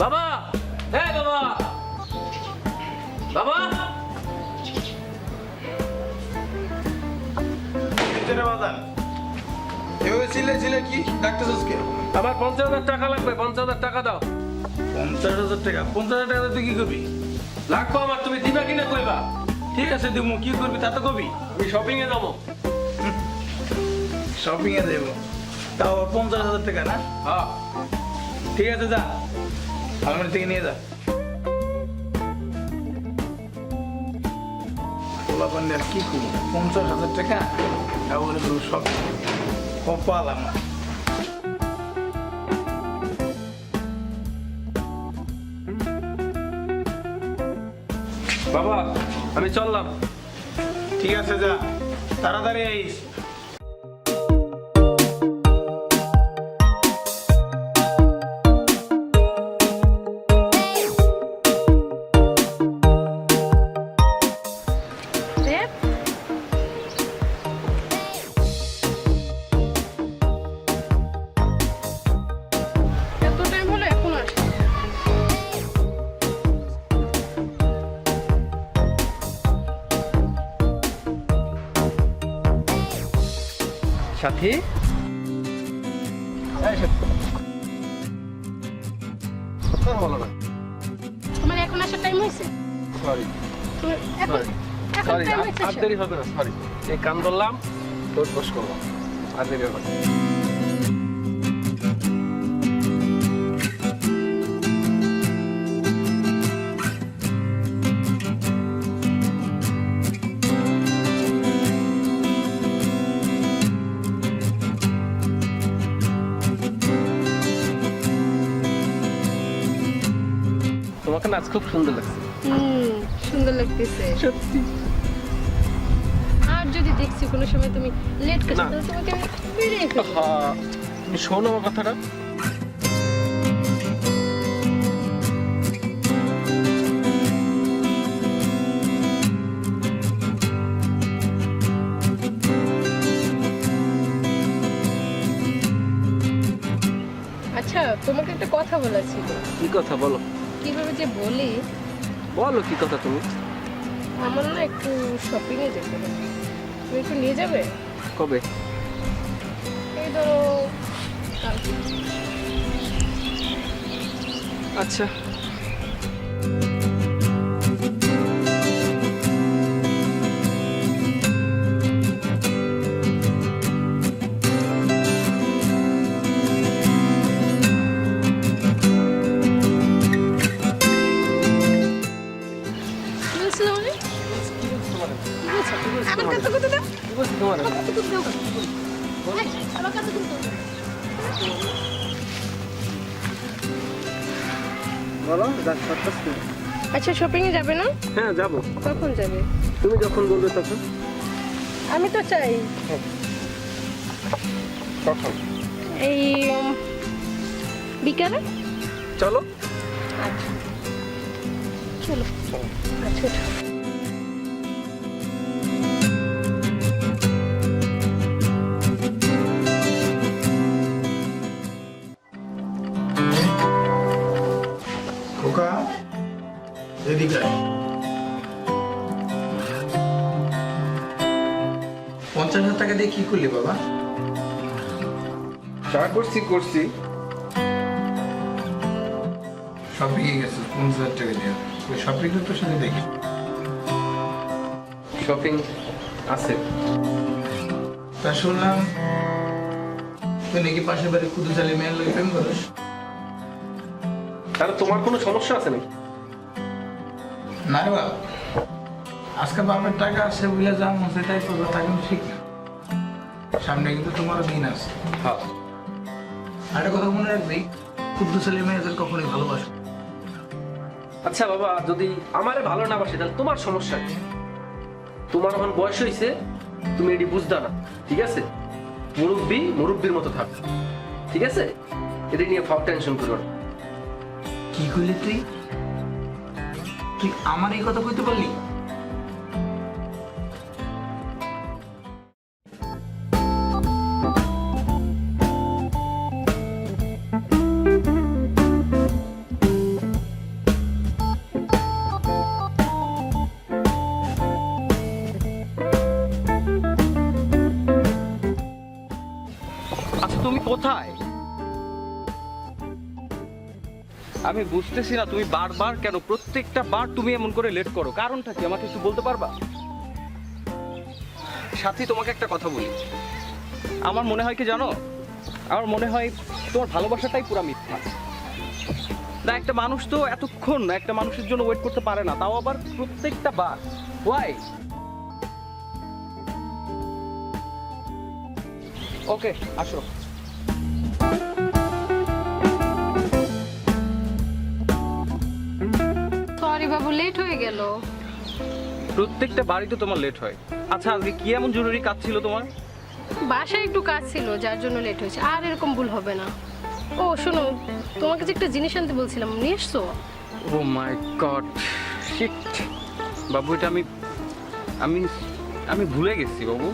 বাবা হ্যাঁ বাবা। বাবা। এভাবে ছিলে ছিলে কি ডাক্তার কে আমার পঞ্চাশ হাজার টাকা লাগবে পঞ্চাশ হাজার টাকা দাও। পঞ্চাশ হাজার টাকা? পঞ্চাশ হাজার টাকা তুই কি করবি? লাগবো আমার তুমি দিবা কিনা কইবা? ঠিক আছে দিব কি করবি তা তো কবি। আমি শপিং এ যাব। শপিং এ তাও পঞ্চাশ হাজার টাকা না? হ্যাঁ। ঠিক আছে যা। আলমারি থেকে নিয়ে যা। পোলা পান্ডে আর কি করব পঞ্চাশ হাজার টাকা? তাহলে করব সব কপাল আমার। বাবা, আমি চললাম। ঠিক আছে, যা। তাড়াতাড়ি আইস। সাথী। বলো না তোমার এখন আসার টাইম হয়েছে? সরি তুমি এখন Sorry. এখন সরি আর দেরি হবে না সরি এই কান ধরলাম তোর বস করব আর দেরি হবে তোমাকে নাচ খুব সুন্দর লাগছে। হুম সুন্দর লাগতেছে। সত্যি। আর যদি দেখছি কোনো সময় তুমি লেট করছ তাহলে তোমাকে আমি ফেলব। হ্যাঁ তুমি শোনো আমার কথাটা। আচ্ছা তোমাকে একটা কথা বলার ছিল। কি কথা বলো? কীভাবে যে বলি বলো কি কথা তুমি? আমার না একটু শপিং এ যেতে হবে। তুমি একটু নিয়ে যাবে? কবে? এই ধরো কালকে। আচ্ছা। আচ্ছা শপিং এ যাবে না? হ্যাঁ যাব। কখন যাবে? তুমি যখন বলবে তখন। আমি তো চাই। কখন? এই বিকালে। চলো। আচ্ছা। চলো। আচ্ছা কি করলি বাবা? যা করছি করছি। শপিং এ গেছে পঞ্চাশ হাজার টাকা দিয়ে। ওই শপিং তোর সাথে দেখি। শপিং আছে। তা শুনলাম তুই নাকি পাশের বাড়ি কুদু চালি মেয়ের লোক প্রেম করিস? তাহলে তোমার কোনো সমস্যা আছে নাকি? না রে বাবা। আজকে বাপের টাকা আছে বুঝলে যা মনে তাই করবে তা কিন্তু ঠিক না। সামনে কিন্তু তোমারও দিন আছে। হ্যাঁ। আর একটা কথা মনে রাখবি কুদ্দু ছেলে মেয়েদের কখনোই ভালোবাসে আচ্ছা বাবা যদি আমারে ভালো না বাসে তাহলে তোমার সমস্যা কি? তোমার এখন বয়স হয়েছে তুমি এটি বুঝতা না ঠিক আছে? মুরব্বী মুরব্বীর মতো থাক ঠিক আছে? এটি নিয়ে ফাও টেনশন করো না। কি করলি তুই? তুই আমার এই কথা কইতে পারলি? আমি বুঝতেছি না তুমি বারবার কেন? প্রত্যেকটা বার তুমি এমন করে লেট করো। কারণটা কি? আমাকে একটু বলতে পারবা? সাথী, তোমাকে একটা কথা বলি। আমার মনে হয় কি জানো? আমার মনে হয় তোমার ভালোবাসাটাই পুরা মিথ্যা। না, একটা মানুষ তো এতক্ষণ একটা মানুষের জন্য ওয়েট করতে পারে না। তাও আবার প্রত্যেকটা বার। ওয়াই ওকে আসো। লেট হয়ে গেল। প্রত্যেকটা বাড়িতে তোমার লেট হয়। আচ্ছা আজকে কি এমন জরুরি কাজ ছিল তোমার? বাসায় একটু কাজ ছিল যার জন্য লেট হয়েছে। আর এরকম ভুল হবে না। ও শোনো তোমাকে যে একটা জিনিস আনতে বলছিলাম নিয়ে এসছো? ও মাই গড শিট বাবু এটা আমি আমি আমি ভুলে গেছি বাবু।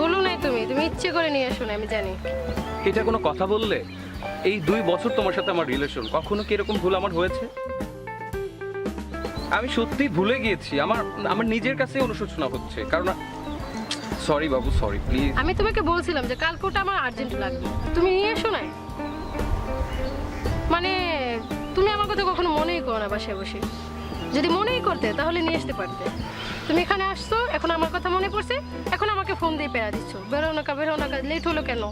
বলো নাই তুমি তুমি ইচ্ছে করে নিয়ে এসো না আমি জানি। এটা কোনো কথা বললে? এই দুই বছর তোমার সাথে আমার রিলেশন কখনো কি এরকম ভুল আমার হয়েছে? আমি সত্যি ভুলে গিয়েছি। আমার আমার নিজের কাছে অনুশোচনা হচ্ছে। কারণ সরি বাবু সরি প্লিজ আমি তোমাকে বলছিলাম যে কালকে ওটা আমার আর্জেন্ট লাগবে। তুমি নিয়ে এসো না। মানে তুমি আমার কথা কখনো মনেই করো না বাসায় বসে। যদি মনেই করতে, তাহলে নিয়ে আসতে পারতে। তুমি এখানে আসছো, এখন আমার কথা মনে পড়ছে, এখন আমাকে ফোন দিয়ে পেরা দিচ্ছ। বেরো না বেরো না কা লেট হলো কেন?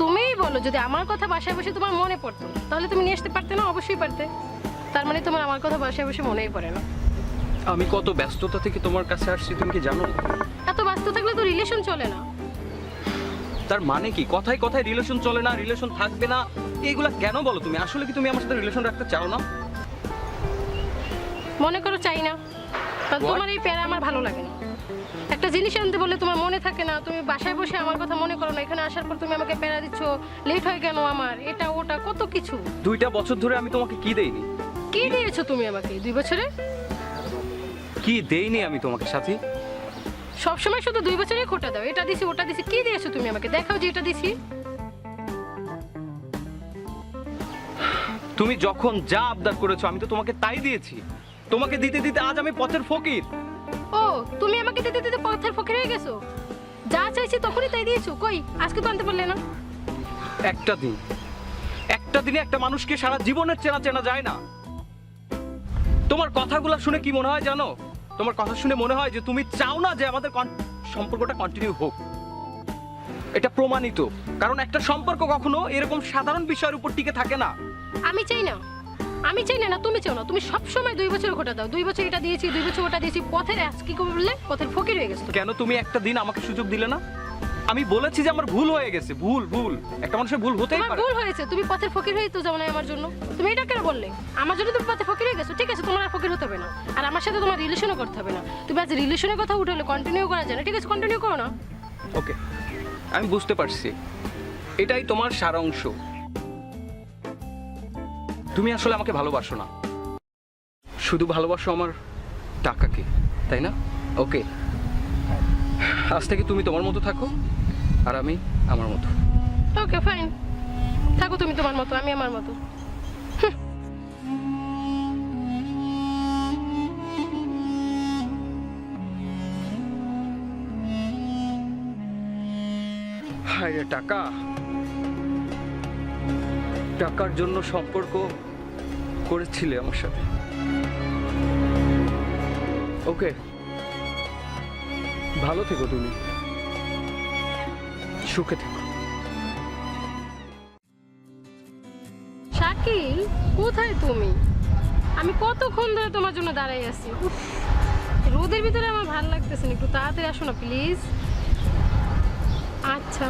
তুমিই বলো, যদি আমার কথা বাসায় বসে তোমার মনে পড়তো, তাহলে তুমি নিয়ে আসতে পারতে না? অবশ্যই পারতে। তার মানে তোমার আমার কথা বাসায় বসে মনেই পড়ে না। আমি কত ব্যস্ততা থেকে তোমার কাছে আসছি তুমি কি জানো? এত ব্যস্ত থাকলে তো রিলেশন চলে না। তার মানে কি? কথায় কথায় রিলেশন চলে না রিলেশন থাকবে না এইগুলা কেন বলো তুমি? আসলে কি তুমি আমার সাথে রিলেশন রাখতে চাও না? মনে করো চাই না। কারণ তোমার এই প্যারা আমার ভালো লাগে না। একটা জিনিস আনতে বললে তোমার মনে থাকে না তুমি বাসায় বসে আমার কথা মনে করো না এখানে আসার পর তুমি আমাকে প্যারা দিচ্ছ লেট হয় কেন আমার এটা ওটা কত কিছু। দুইটা বছর ধরে আমি তোমাকে কি দেইনি? কি দিয়েছ তুমি আমাকে? দুই বছরে? কি দেইনি আমি তোমাকে সাথী? সবসময় শুধু দুই বছরে খোটা দাও। এটা দিছি ওটা দিছি কি দিয়েছ তুমি আমাকে? দেখাও যে এটা দিছি। তুমি যখন যা আবদার করেছ আমি তো তোমাকে তাই দিয়েছি। তোমাকে দিতে দিতে আজ আমি পথের ফকির। ও তুমি আমাকে দিতে দিতে পথের ফকির হয়ে গেছো? যা চাইছি তখনই তাই দিয়েছ। কই আজকে তো আনতে পারলে না। একটা দিন একটা দিনে একটা মানুষকে সারা জীবনের চেনা চেনা যায় না। তোমার কথাগুলো শুনে কি মনে হয় জানো? তোমার কথা শুনে মনে হয় যে তুমি চাও না যে আমাদের সম্পর্কটা কন্টিনিউ হোক। এটা প্রমাণিত। কারণ একটা সম্পর্ক কখনো এরকম সাধারণ বিষয়ের উপর টিকে থাকে না। আমি চাই না। আমি চাই না তুমি চাও না। তুমি সব সময় দুই বছর ঘটা দাও। দুই বছর এটা দিয়েছি দুই বছর ওটা দিয়েছি। পথের আজ কি করলে পথের ফকির হয়ে গেছে কেন তুমি একটা দিন আমাকে সুযোগ দিলে না? আমি বলেছি যে আমার ভুল হয়ে গেছে ভুল ভুল। একটা মানুষের ভুল হতেই তোমার পারে। ভুল হয়েছে তুমি পথের ফকির হয়ে তো যাও না আমার জন্য। তুমি এটা কেন বললে? আমার জন্য তুমি পথে ফকির হয়ে গেছো ঠিক আছে তোমার আর ফকির হতে হবে না। আর আমার সাথে তোমার রিলেশনও করতে হবে না। তুমি আজ রিলেশনের কথা উঠালে কন্টিনিউ করা যায় না ঠিক আছে কন্টিনিউ করো না। ওকে আমি বুঝতে পারছি। এটাই তোমার সারাংশ। তুমি আসলে আমাকে ভালোবাসো না। শুধু ভালোবাসো আমার টাকাকে তাই না? ওকে আজ থেকে তুমি তোমার মতো থাকো। আর আমি আমার মতো। ওকে ফাইন থাকো তুমি তোমার মতো আমি আমার মতো। হায় রে টাকা। টাকার জন্য সম্পর্ক করেছিলে আমার সাথে। ওকে ভালো থেকো তুমি। সুখে থেকো। শাকিল কোথায় তুমি? আমি কতক্ষণ ধরে তোমার জন্য দাঁড়াই আছি? রোদের ভিতরে আমার ভালো লাগতেছে না। একটু তাড়াতাড়ি আসো না প্লিজ। আচ্ছা।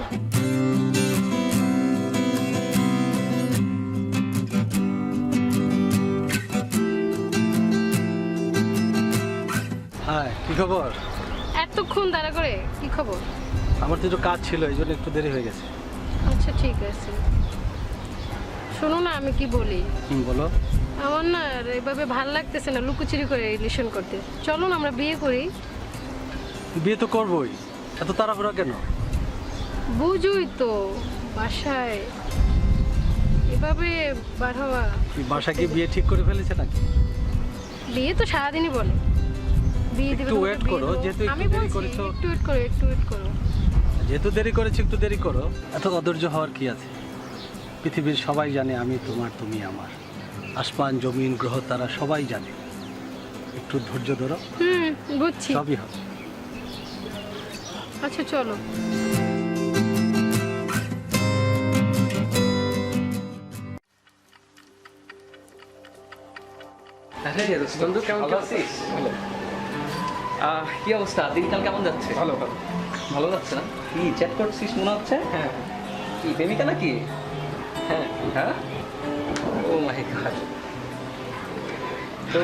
হ্যাঁ কি খবর? এতক্ষণ দাঁড়া করে কি খবর? আমার তো একটু কাজ ছিল এই জন্য একটু দেরি হয়ে গেছে। আচ্ছা ঠিক আছে। শোনো না আমি কি বলি? হুম বলো। আমার না আর এভাবে ভালো লাগতেছে না লুকোচুরি করে রিলেশন করতে। চলো না আমরা বিয়ে করি। বিয়ে তো করবোই। এত তাড়াহুড়া কেন? বুঝুই তো বাসায়। এভাবে বার হওয়া। বাসা কি বিয়ে ঠিক করে ফেলেছে নাকি? বিয়ে তো সারাদিনই বলে। বিয়ে দেবে একটু wait করো, যেহেতু একটু আমি দেরি বলছি করেছ। একটু ওয়েট করো একটু ওয়েট করো। যেহেতু দেরি করেছি একটু দেরি করো। এত অধৈর্য হওয়ার কি আছে? পৃথিবীর সবাই জানে আমি তোমার তুমি আমার। আসমান জমিন গ্রহ তারা সবাই জানে। একটু ধৈর্য ধরো। হুম বুঝছি। সবই হবে। আচ্ছা চলো। বন্ধু কেমন আছিস? কি অবস্থা? দিনকাল কেমন যাচ্ছে? ভালো ভালো। ভালো যাচ্ছে না? কি চ্যাট করছিস মনে হচ্ছে? হ্যাঁ। কি প্রেমিকা নাকি? হ্যাঁ। হ্যাঁ? Oh my god. তো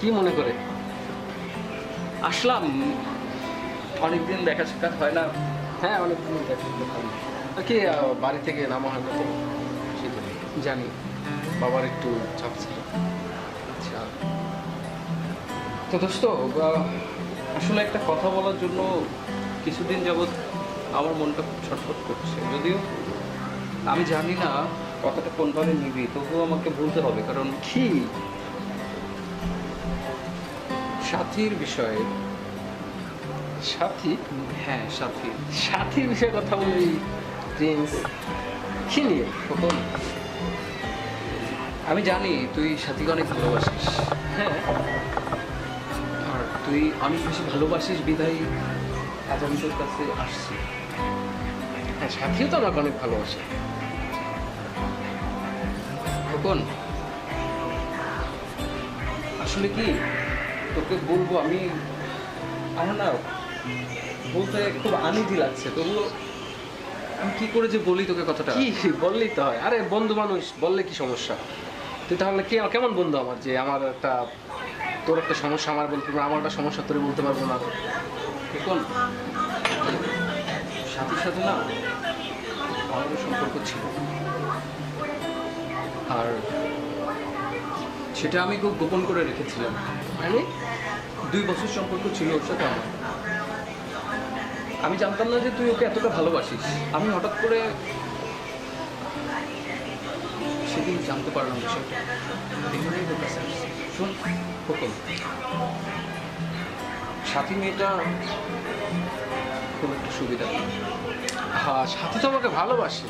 কি মনে করে? আসলাম। অনেকদিন দেখা সাক্ষাৎ হয় না। হ্যাঁ অনেক দিন দেখা পারি না। কি বাড়ি থেকে নামা হয় না জানি বাবার একটু চাপ ছিল। তো দোস্ত আসলে একটা কথা বলার জন্য কিছুদিন যাবৎ আমার মনটা খুব ছটফট করছে। যদিও আমি জানি না কথাটা কোনভাবে নিবি তবুও আমাকে বলতে হবে কারণ কি? সাথীর বিষয়ে। সাথী? হ্যাঁ সাথী। সাথীর বিষয়ে কথা বলি প্রিন্স কি নিয়ে? খোকন আমি জানি তুই সাথীকে অনেক ভালোবাসিস। হ্যাঁ। তুই আমি বেশি ভালোবাসিস বিধায় আজ আমি তোর কাছে আসছি। হ্যাঁ সাথীও তো আমাকে অনেক ভালোবাসে। খোকন আসলে কি তোকে বলব আমি আমার না বলতে খুব আনিজি লাগছে তবুও আমি কি করে যে বলি তোকে কথাটা? কি? বললেই তো হয়। আরে বন্ধু মানুষ বললে কি সমস্যা? তুই তাহলে কি কেমন বন্ধু আমার যে আমার একটা তোর একটা সমস্যা, আমার বলতে পারব আমার একটা সমস্যা, তোরে বলতে পারব না। খোকন সাথীর সাথে না, আমাদের সম্পর্ক ছিল। আর সেটা আমি খুব গোপন করে রেখেছিলাম। মানে দুই বছর সম্পর্ক ছিল ওর সাথে আমার। আমি জানতাম না যে তুই ওকে এতটা ভালোবাসিস। আমি হঠাৎ করে সেদিন জানতে পারলাম বিষয়টা। শোন, খোকন। সাথী মেয়েটা খুব একটা সুবিধা হ্যাঁ সাথী তো আমাকে ভালোবাসে।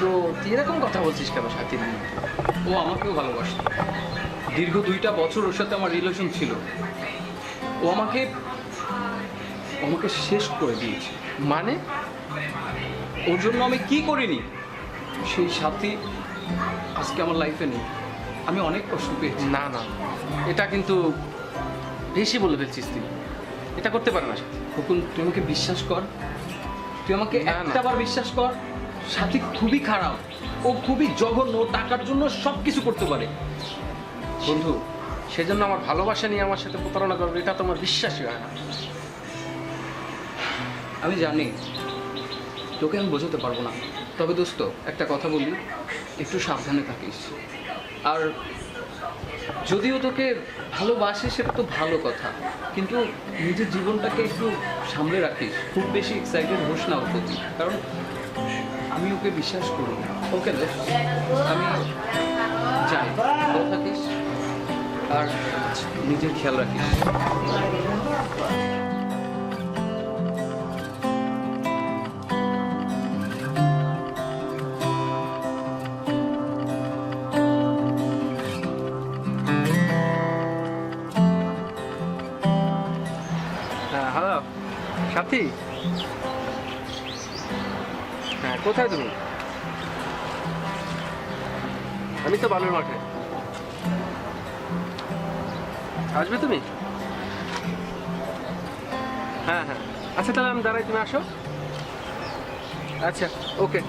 তো তুই এরকম কথা বলছিস কেন সাথী নিয়ে? ও আমাকেও ভালোবাসত দীর্ঘ দুইটা বছর ওর সাথে আমার রিলেশন ছিল। ও আমাকে আমাকে শেষ করে দিয়েছে। মানে ওর জন্য আমি কি করিনি? সেই সাথী আজকে আমার লাইফে নেই। আমি অনেক কষ্ট পেয়েছি। না না। এটা কিন্তু বেশি বলে ফেলছিস তুই। এটা করতে পারে না। হুকুন তুই আমাকে বিশ্বাস কর। তুই আমাকে না। বিশ্বাস কর সাথী খুবই খারাপ। ও খুবই জঘন্য টাকার জন্য সব কিছু করতে পারে। বন্ধু সেজন্য আমার ভালোবাসা নিয়ে আমার সাথে প্রতারণা করবে এটা তো আমার বিশ্বাসই হয় না। আমি জানি তোকে আমি বোঝাতে পারব না। তবে দোস্ত একটা কথা বলি একটু সাবধানে থাকিস। আর যদিও তোকে ভালোবাসে, সেটা তো ভালো কথা। কিন্তু নিজের জীবনটাকে একটু সামলে রাখিস। খুব বেশি এক্সাইটেড হোস না ওর প্রতি কারণ আমি ওকে বিশ্বাস করি ওকে দোস্ত আমি যাই ভালো থাকিস আর নিজের খেয়াল রাখিস। হ্যাঁ কোথায় তুমি? আমি তো বালুর মাঠে। আসবে তুমি? হ্যাঁ হ্যাঁ। আচ্ছা তাহলে আমি দাঁড়াই তুমি আসো। আচ্ছা ওকে।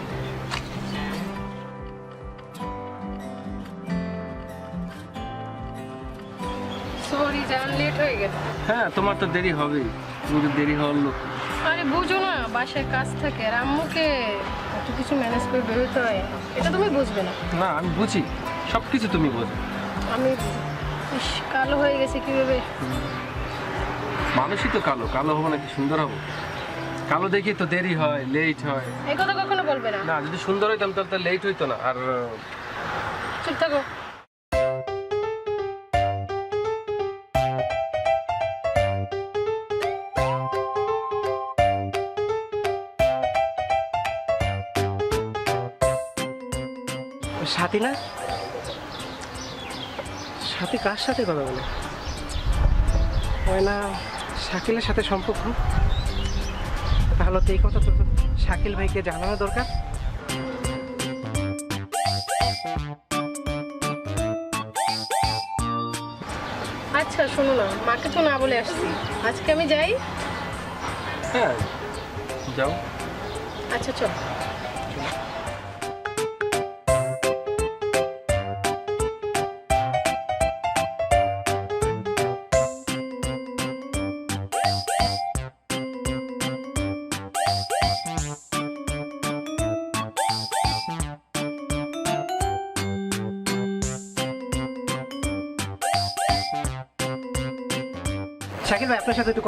সরি জান লেট হয়ে গেল হ্যাঁ তোমার তো দেরি হবেই। তুমি দেরি হওয়ার লোক। আরে বুঝো না বাসায় কাজ থাকে আর আম্মুকে এত কিছু ম্যানেজ করে বেরোতে হয় এটা তুমি বুঝবে না। না আমি বুঝি সব কিছু তুমি বোঝো। আমি ইস, কালো হয়ে গেছে কীভাবে? মানুষই তো কালো কালো হব নাকি সুন্দর হব? কালো দেখি তো দেরি হয় লেট হয়। এই কথা কখনো বলবে না। না যদি সুন্দর হইতাম তাহলে তো লেট হইতো না আর চুপ থাকো। সাথী না সাথী কার সাথে কথা বলে? হয় না শাকিলের সাথে সম্পর্ক? তাহলে তো এই কথা তো শাকিল ভাইকে জানানো দরকার। আচ্ছা শোনো না মাকে তো না বলে আসছি। আজকে আমি যাই? হ্যাঁ যাও। আচ্ছা চল।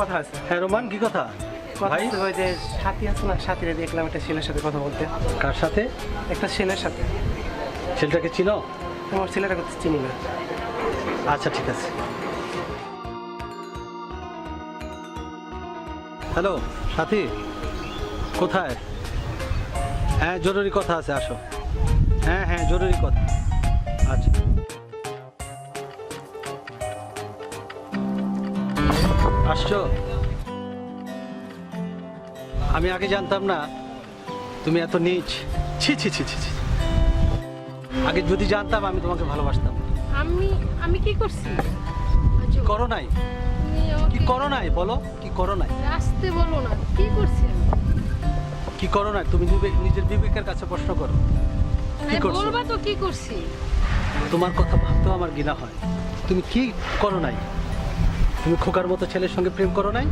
কথা আছে। হ্যাঁ রোমান কি কথা? ভাই? ওই যে সাথী আছে না সাথীরা দেখলাম একটা ছেলের সাথে কথা বলতে। কার সাথে? একটা ছেলের সাথে। ছেলেটাকে চিনো? আমার ছেলেটা কথা চিনি না। আচ্ছা ঠিক আছে। হ্যালো সাথী? কোথায়? হ্যাঁ জরুরি কথা আছে আসো। হ্যাঁ হ্যাঁ জরুরি কথা। আচ্ছা। আসছো? আমি আগে জানতাম না তুমি এত নিচ। ছি ছি ছি ছি ছি। আগে যদি জানতাম আমি তোমাকে ভালোবাসতাম। আমি আমি কি করছি? আচ্ছা, করো নাই। কি করো নাই বলো। কি করো নাই? আসতে বলো না। কি করছি? কি করো নাই? তুমি নিজের বিবেকের কাছে প্রশ্ন করো। কি আরে করছ? বলবা তো কি করছি? তোমার কথা ভাবতেও আমার ঘৃণা হয়। তুমি কি করো নাই? তুমি খোকার মতো ছেলের সঙ্গে প্রেম করো নাই?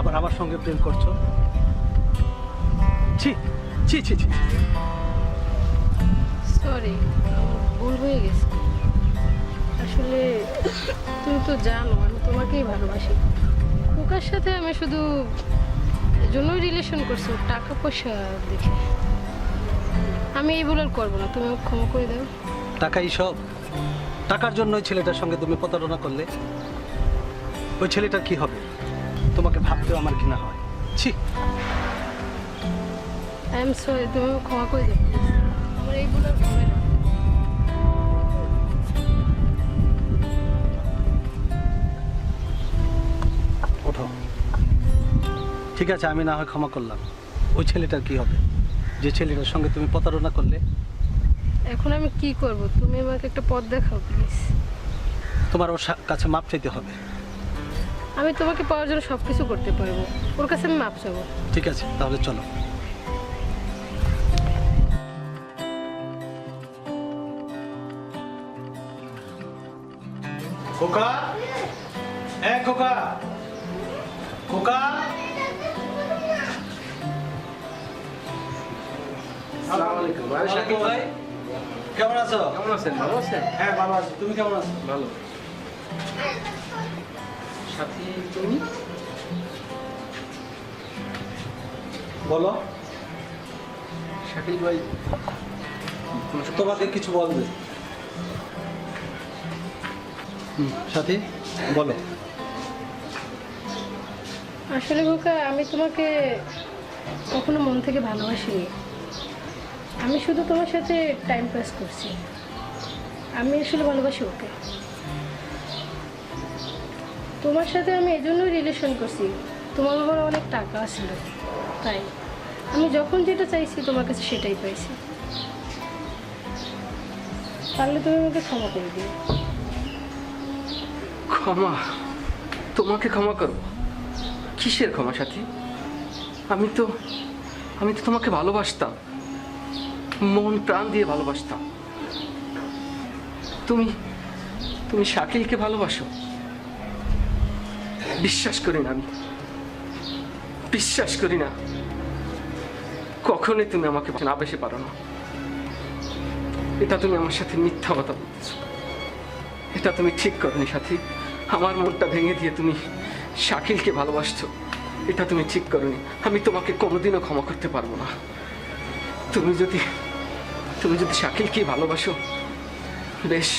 আবার আমার সঙ্গে প্রেম করছ? ছি ছি ছি ছি সরি ভুল হয়ে গেছে। আসলে তুমি তো জানো আমি তোমাকেই ভালোবাসি। খোকার সাথে আমি শুধু এজন্যই রিলেশন করছি টাকা পয়সা দেখে। আমি এই ভুল আর করব না তুমি ক্ষমা করে দাও। টাকাই সব। টাকার জন্য ওই ছেলেটার সঙ্গে তুমি প্রতারণা করলে ওই ছেলেটার কি হবে? তোমাকে ভাবতেও আমার ঘৃণা হয়। ছি। আই এম সরি তুমি ক্ষমা করে দাও আমার ওঠো। ঠিক আছে আমি না হয় ক্ষমা করলাম। ওই ছেলেটার কি হবে? যে ছেলেটার সঙ্গে তুমি প্রতারণা করলে এখন আমি কি করব? তুমি আমাকে একটা পথ দেখাও প্লিজ তোমার ওর সা- কাছে মাপ চাইতে হবে। আমি তোমাকে পাওয়ার জন্য সব কিছু করতে পারব। ওর কাছে আমি মাপ চাবো। ঠিক আছে তাহলে চলো। খোকা? এ খোকা! খোকা? ভাই কেমন আছো? কেমন আছেন? ভালো আছেন? হ্যাঁ ভালো আছি। তুমি কেমন আছো? ভালো। সাথী তুমি? বলো। শাকিল ভাই তোমাকে কিছু বলবে? হুম, সাথী বলো। আসলে খোকা আমি তোমাকে কখনো মন থেকে ভালোবাসিনি। আমি শুধু তোমার সাথে টাইম পাস করছি। আমি আসলে ভালোবাসি ওকে। তোমার সাথে আমি এজন্যই রিলেশন করছি। তোমার ঘরে অনেক টাকা ছিল, তাই আমি যখন যেটা চাইছি তোমার কাছে সেটাই পাইছি। পারলে তুমি আমাকে ক্ষমা করে দিও। ক্ষমা? তোমাকে ক্ষমা করো কিসের ক্ষমা সাথী? আমি তো আমি তো তোমাকে ভালোবাসতাম। মন প্রাণ দিয়ে ভালোবাসতাম। তুমি তুমি শাকিলকে ভালোবাসো? বিশ্বাস করি না আমি। বিশ্বাস করি না। কখনোই তুমি আমাকে না বেশি পারো না। এটা তুমি আমার সাথে মিথ্যা কথা বলতেছো। এটা তুমি ঠিক করনি সাথী। আমার মনটা ভেঙে দিয়ে তুমি শাকিলকে ভালোবাসছো। এটা তুমি ঠিক করনি। আমি তোমাকে কোনোদিনও ক্ষমা করতে পারব না। তুমি যদি তুমি যদি শাকিলকে ভালোবাসো, বেশ,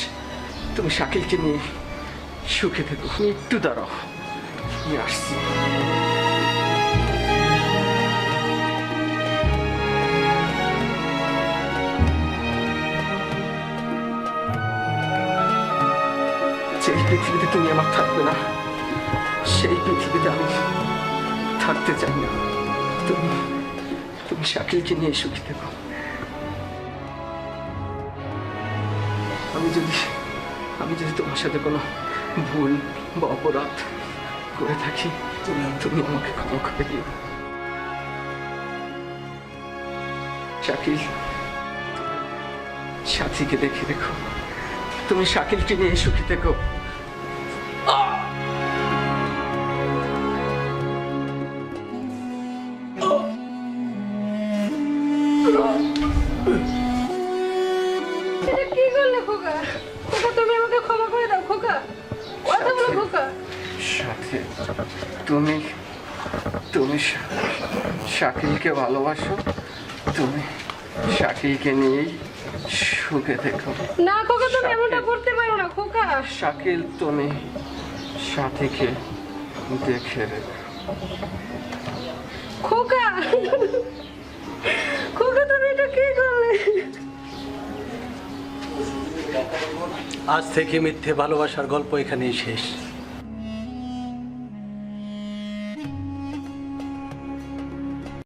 তুমি শাকিলকে নিয়ে সুখে থেকো। একটু দাঁড়াও আসছি। যেই পৃথিবীতে তুমি আমার থাকবে না, সেই পৃথিবীতে আমি থাকতে চাই না। তুমি তুমি শাকিলকে নিয়ে সুখী থেকো। আমি যদি আমি যদি তোমার সাথে কোনো ভুল বা অপরাধ করে থাকি তুমি তুমি আমাকে ক্ষমা করে দিও। শাকিল সাথীকে দেখে দেখো। তুমি শাকিলকে নিয়ে সুখী থেকো। এটা কি করলে খোকা? খোকা তুমি আমাকে ক্ষমা করে দাও খোকা। কথা বলো খোকা। সাথে তুমি তুমি শাকিলকে ভালোবাসো? তুমি শাকিলকে নিয়েই সুখে দেখো না খোকা তুমি এমনটা করতে পারো না খোকা। শাকিল তুমি সাথীকে দেখে রেখো। খোকা। খোকা তুমি এটা কি করলে? আজ থেকে মিথ্যে ভালোবাসার গল্প এখানেই শেষ।